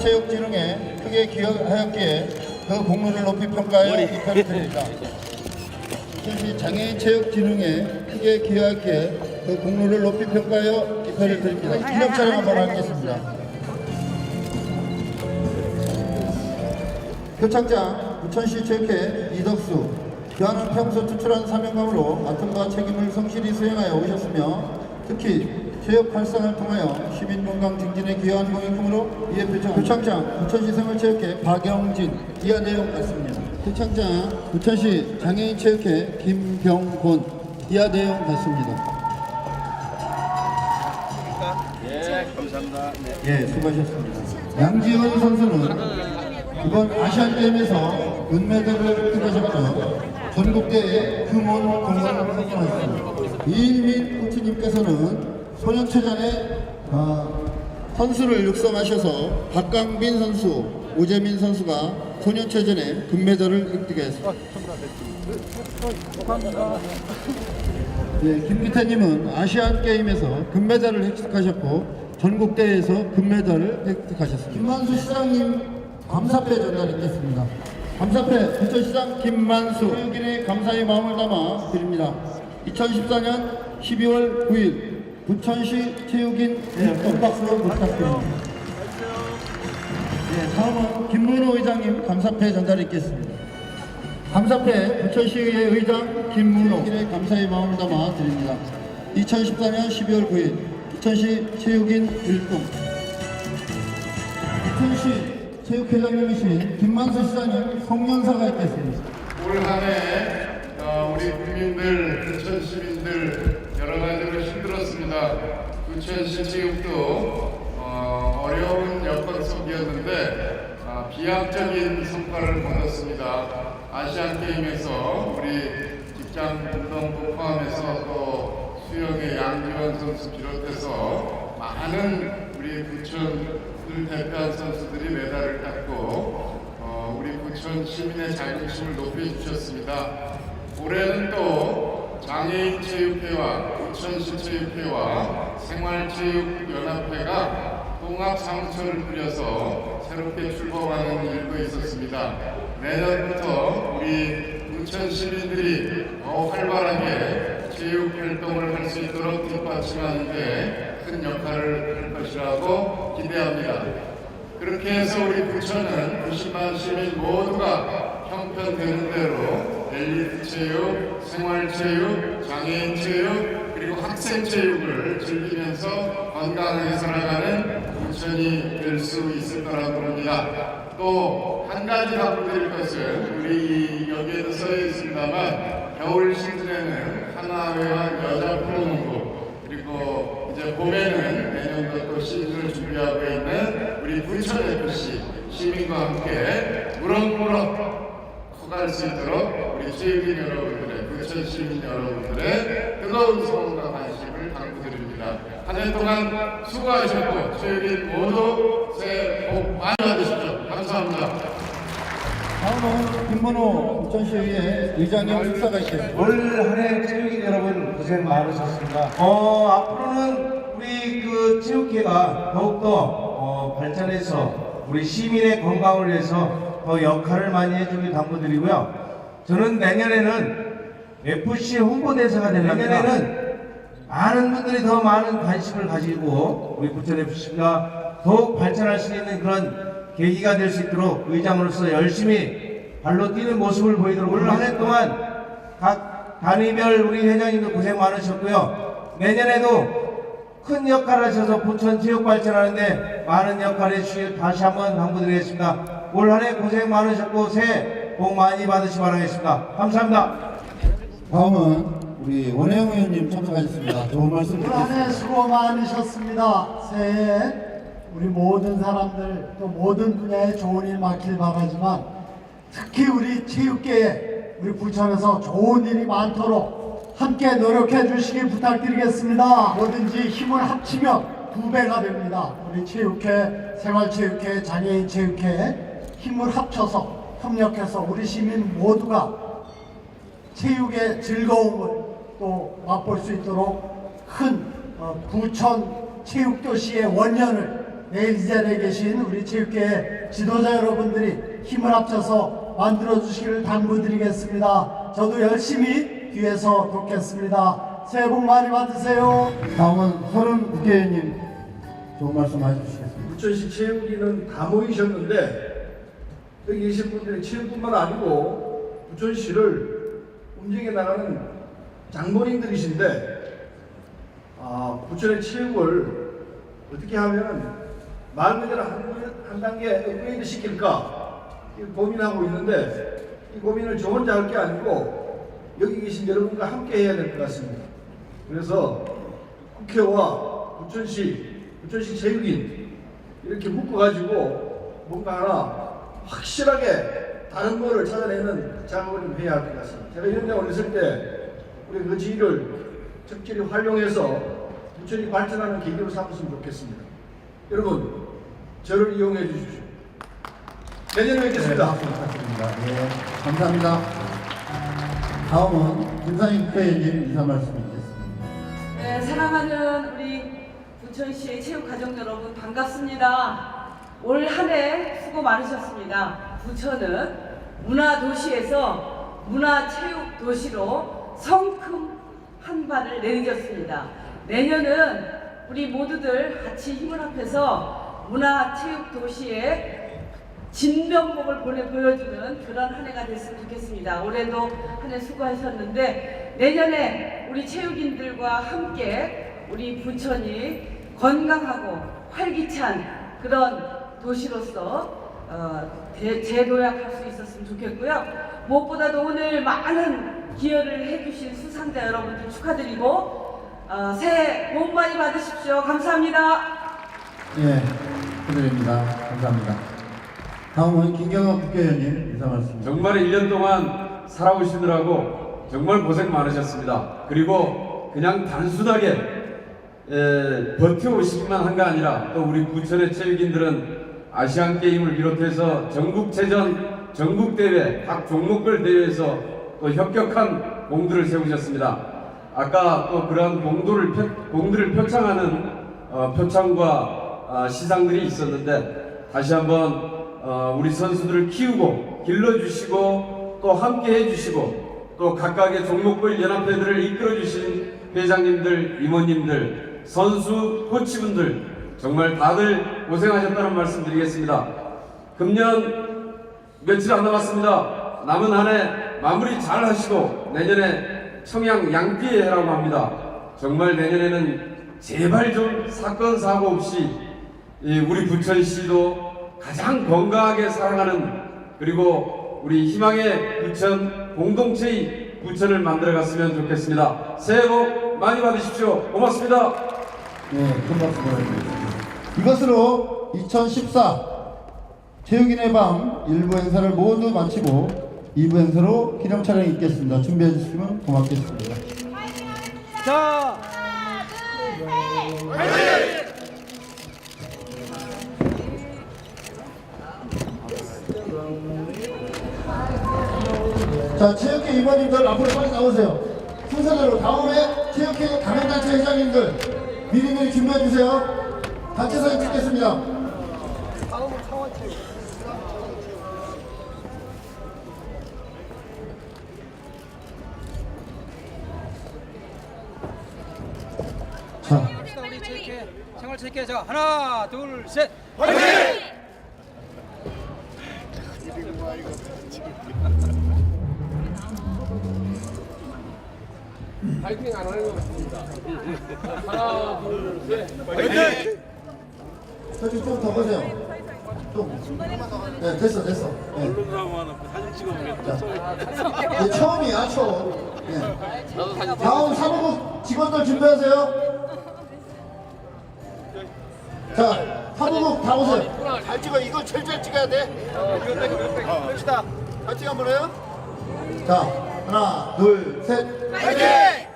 장애인체육진흥에 크게 기여하였기에 그 공로를 높이 평가하여 입회를 드립니다. 부천시 장애인 체육진흥에 크게 기여하였기에 그 공로를 높이 평가하여 입회를 드립니다. 기념 촬영 한번 하겠습니다. 표창장 부천시 체육회 이덕수 교환은 평소 투출한 사명감으로 맡은 바 책임을 성실히 수행하여 오셨으며 특히 체육 활성을 통하여 시민 건강 증진에 기여한 공이 크므로 이에 표창, 표창장 부천시 생활체육회 박영진 이하 내용 같습니다. 표창장 부천시 장애인체육회 김병곤 이하 내용 같습니다. 예, 감사합니다. 네. 예, 수고하셨습니다. 양지원 선수는 이번 아시안 게임에서 은메달을 획득하셨고 전국대회 금원 공헌을 성공하셨습니다. 이인민 코치님께서는 소년체전에 어, 선수를 육성하셔서 박강빈 선수, 오재민 선수가 소년체전에 금메달을 획득했습니다. 예, 김기태님은 아시안 게임에서 금메달을 획득하셨고 전국 대회에서 금메달을 획득하셨습니다. 김만수 시장님 감사패 전달했겠습니다. 감사패 부천시장 김만수 체육인의 감사의 마음을 담아 드립니다. 2014년 12월 9일 부천시 체육인 큰 박수로 부탁드립니다. 예, 다음은 김문호 의장님 감사패 전달했겠습니다. 감사패 부천시의회 의장 김문호 의 감사의 마음을 담아 드립니다. 2014년 12월 9일 부천시 체육인 일동 부천시 체육회장님이신 김만수 시장님 송년사가 있겠습니다. 올 한해 어, 우리 국민들, 부천 시민들 부천시 체육도 어, 어려운 여건 속이었는데 아, 비약적인 성과를 거뒀습니다. 아시안 게임에서 우리 직장 운동부 포함해서 또 수영의 양지원 선수 비롯해서 많은 우리 부천을 대표한 선수들이 메달을 땄고 어, 우리 부천 시민의 자긍심을 높여주셨습니다. 올해는 또 장애인 체육회와 부천시 체육회와 생활체육연합회가 통합 사무처를 꾸려서 새롭게 출범하는 일도 있었습니다. 내년부터 우리 부천 시민들이 더 활발하게 체육 활동을 할 수 있도록 뒷받침하는 데 큰 역할을 할 것이라고 기대합니다. 그렇게 해서 우리 부천은 90만 시민 모두가 형편되는 대로 엘리트 체육, 생활 체육, 장애인 체육, 그리고 학생 체육을 즐기면서 건강하게 살아가는 부천이 될 수 있을 거라고 봅니다. 또 한 가지 바꿔드릴 것은 우리 여기에도 써 있습니다만 겨울 시즌에는 하나회와 여자 프로농구 그리고 이제 봄에는 내년도 또 시즌을 준비하고 있는 우리 부천 FC 시민과 함께 무럭무럭 커갈 수 있도록 우리 체육인 여러분들의 부천 시민 여러분들의 뜨거운 성원과 관심을 당부드립니다. 한 해 동안 수고하셨고 체육인 모두 새해 복 많이 받으십시오. 감사합니다. 다음은 김문호 부천시의회 의장님 축사가 있겠습니다. 올 한해 체육인 여러분 고생 많으셨습니다. 어, 앞으로는 우리 그 체육회가 더욱더 어, 발전해서 우리 시민의 건강을 위해서 더 역할을 많이 해주길 당부드리고요. 저는 내년에는 FC 홍보대사가 되려면 내년에는 많은 분들이 더 많은 관심을 가지고 우리 부천 FC가 더욱 발전할 수 있는 그런 계기가 될 수 있도록 의장으로서 열심히 발로 뛰는 모습을 보이도록 올 한 해 동안 각 단위별 우리 회장님도 고생 많으셨고요. 내년에도 큰 역할을 하셔서 부천 지역 발전하는데 많은 역할을 해주시길 다시 한번 당부드리겠습니다. 올 한해 고생 많으셨고 새해 복 많이 받으시기 바라겠습니다. 감사합니다. 다음은 우리 원혜영 의원님 참석하셨습니다. 좋은 말씀 올. 한해 수고 많으셨습니다. 새해 우리 모든 사람들 또 모든 분야에 좋은 일 많길 바라지만 특히 우리 체육계에 우리 부천에서 좋은 일이 많도록 함께 노력해 주시기 부탁드리겠습니다. 뭐든지 힘을 합치면 두 배가 됩니다. 우리 체육회, 생활체육회, 장애인체육회 힘을 합쳐서 협력해서 우리 시민 모두가 체육의 즐거움을 또 맛볼 수 있도록 큰 어, 부천 체육도시의 원년을 내일 이 자리에 계신 우리 체육계 지도자 여러분들이 힘을 합쳐서 만들어 주시기를 당부드리겠습니다. 저도 열심히 뒤에서 돕겠습니다. 새해 복 많이 받으세요. 다음은 서른 국회의원님 좋은 말씀 해주시겠습니다. 부천시 체육위는 다 모이셨는데 여기 계신 분들이 체육뿐만 아니고 부천시를 움직여 나가는 장본인들이신데 아, 부천의 체육을 어떻게 하면 말 그대로 한, 한 단계 업그레이드 시킬까 이 고민하고 있는데 이 고민을 저 혼자 할 게 아니고 여기 계신 여러분과 함께 해야 될 것 같습니다. 그래서 국회와 부천시, 부천시 체육인 이렇게 묶어가지고 뭔가 하나 확실하게 다른 거를 찾아내는 작업을 좀 해야 할 것 같습니다. 제가 이런 데 올렸을 때 우리 그 지위를 적절히 활용해서 부천이 발전하는 계기로 삼았으면 좋겠습니다. 여러분, 저를 이용해 주십시오. 내년에 뵙겠습니다. 박수 부탁드립니다. 예, 감사합니다. 다음은 김상희 국회의원님 인사 말씀 드리겠습니다. 네, 사랑하는 우리 부천시의 체육가족 여러분 반갑습니다. 올 한 해 수고 많으셨습니다. 부천은 문화도시에서 문화체육도시로 성큼 한 발을 내디뎠습니다. 내년은 우리 모두들 같이 힘을 합해서 문화체육도시의 진면목을 보내 보여주는 그런 한 해가 됐으면 좋겠습니다. 올해도 한 해 수고하셨는데 내년에 우리 체육인들과 함께 우리 부천이 건강하고 활기찬 그런 도시로서 어, 대- 재도약할 수 있었으면 좋겠고요. 무엇보다도 오늘 많은 기여를 해주신 수상자 여러분들 축하드리고 어, 새해 복 많이 받으십시오. 감사합니다. 예, 축하드립니다. 감사합니다. 다음은 김경호 국회의원님 인사 말씀. 정말 1년 동안 살아오시느라고 정말 고생 많으셨습니다. 그리고 그냥 단순하게 에, 버텨오시기만 한거 아니라 또 우리 부천의 체육인들은 아시안 게임을 비롯해서 전국체전, 전국대회, 각 종목별 대회에서 또 협격한 공들을 세우셨습니다. 아까 또 그러한 공도를 표, 공들을 표창하는 어, 표창과 아, 시상들이 있었는데 다시 한번 어, 우리 선수들을 키우고 길러주시고 또 함께 해주시고 또 각각의 종목별 연합회들을 이끌어주신 회장님들, 임원님들, 선수, 코치분들 정말 다들 고생하셨다는 말씀 드리겠습니다. 금년 며칠 안 남았습니다. 남은 한 해 마무리 잘 하시고 내년에 청양 양띠의 해라고 합니다. 정말 내년에는 제발 좀 사건 사고 없이 이 우리 부천시도 가장 건강하게 살아가는 그리고 우리 희망의 부천 공동체의 부천을 만들어 갔으면 좋겠습니다. 새해 복 많이 받으십시오. 고맙습니다. 네, 큰 박수 보내드립니다. 이것으로 2014 체육인의 밤 1부 행사를 모두 마치고 2부 행사로 기념 촬영이 있겠습니다. 준비해 주시면 고맙겠습니다. 자, 체육회 임원님들 앞으로 빨리 나오세요. 순서대로 다음에 체육회 가맹단체 회장님들 미리미리 준비해 주세요. 단체 사진 찍겠습니다. 자, 갑시다 우리 체육회 생활 체육회 자 하나 둘 셋. 저기 좀더 보세요. 좀. 네, 됐어, 됐어. 네. 자, 네, 처음이야, 처음. 네. 다음 사무국 직원들 준비하세요. 자, 사무국 다 오세요. 잘 찍어 이거 제일 잘 찍어야 돼. 그렇다. 잘 찍어 한번 해요. 자, 하나, 둘, 셋. 화이팅!